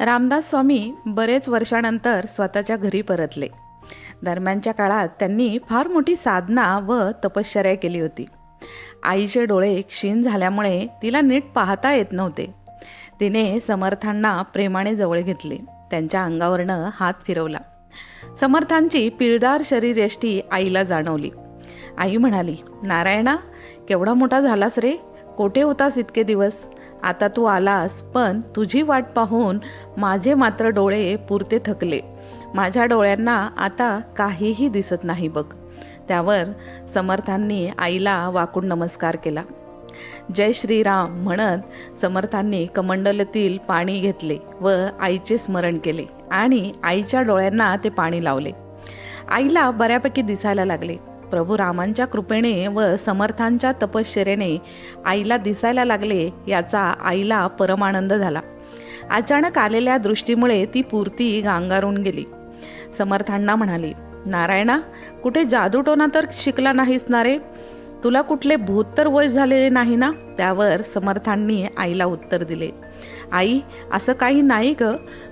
रामदास स्वामी बरेच वर्षानंतर स्वतःच्या घरी परतले. दरम्यानच्या काळात त्यांनी फार मोठी साधना व तपश्चर्या केली होती. आईचे डोळे क्षीण झाल्यामुळे तिला नीट पाहता येत नव्हते. तिने समर्थांना प्रेमाने जवळ घेतले. त्यांच्या अंगावरनं हात फिरवला. समर्थांची पिळदार शरीरयष्टी आईला जाणवली. आई म्हणाली नारायणा केवढा मोठा झालास रे? कोठे होतास इतके दिवस? आता तू आलास पण तुझी वाट पाहून माझे मात्र डोळे पुरते थकले. माझ्या डोळ्यांना आता काहीही दिसत नाही बघ. त्यावर समर्थांनी आईला वाकून नमस्कार केला. जय श्रीराम म्हणत समर्थांनी कमंडलतील पाणी घेतले व आईचे स्मरण केले आणि आईच्या डोळ्यांना ते पाणी लावले. आईला बऱ्यापैकी दिसायला लागले. प्रभू रामांच्या कृपेने व समर्थांच्या तपश्चर्याने आईला दिसायला लागले याचा आईला परमानंद झाला. अचानक आलेल्या दृष्टीमुळे ती पूर्ती गांगारून गेली. समर्थांना म्हणाली नारायणा कुठे जादूटोना तर शिकला नाहीस ना रे? तुला कुठले भूत तर वश झालेले नाही ना? त्यावर समर्थांनी आईला उत्तर दिले आई असं काही नाही ग.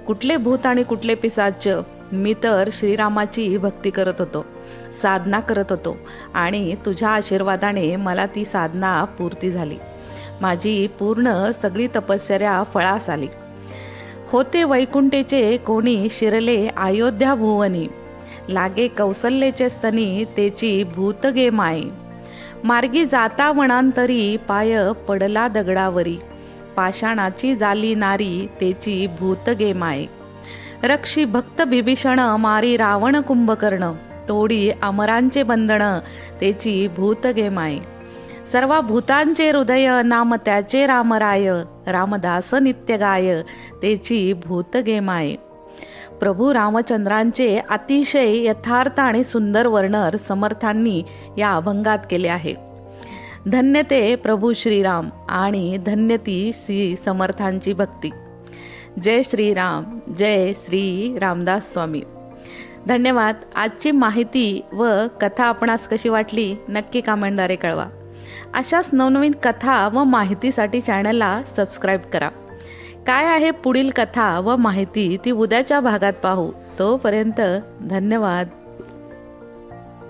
कुठले भूत आणि कुठले पिसाच? मी तर श्रीरामाची भक्ती करत होतो साधना करत होतो आणि तुझ्या आशीर्वादाने मला ती साधना पूर्ती झाली. माझी पूर्ण सगळी तपश्चर्या फळास आली. होते वैकुंठेचे कोणी शिरले अयोध्या भुवनी लागे कौसल्येचे स्तनी तेची भूतगे माय मार्गी जाता वणांतरी पाय पडला दगडावरी पाषाणाची जाली नारी तेची भूतगे माय रक्षी भक्त बिभीषण मारी रावण कुंभकर्ण. तोडी अमरांचे बंधन तेची भूतगे माय. सर्व भूतांचे हृदय नाम त्याचे रामराय. रामदास नित्य गाय तेची भूतगे माय. प्रभू रामचंद्रांचे अतिशय यथार्थ आणि सुंदर वर्णन समर्थांनी या अभंगात केले आहे. धन्य ते प्रभू श्रीराम आणि धन्य ती श्री समर्थांची भक्ती. जय श्रीराम जय श्री रामदास स्वामी. धन्यवाद. आजची माहिती व कथा आपणास कशी वाटली नक्की कामेंटद्वारे कळवा. अशाच नवनवीन कथा व माहितीसाठी चॅनलला सबस्क्राईब करा. काय आहे पुढील कथा व माहिती ती उद्याच्या भागात पाहू. तोपर्यंत धन्यवाद.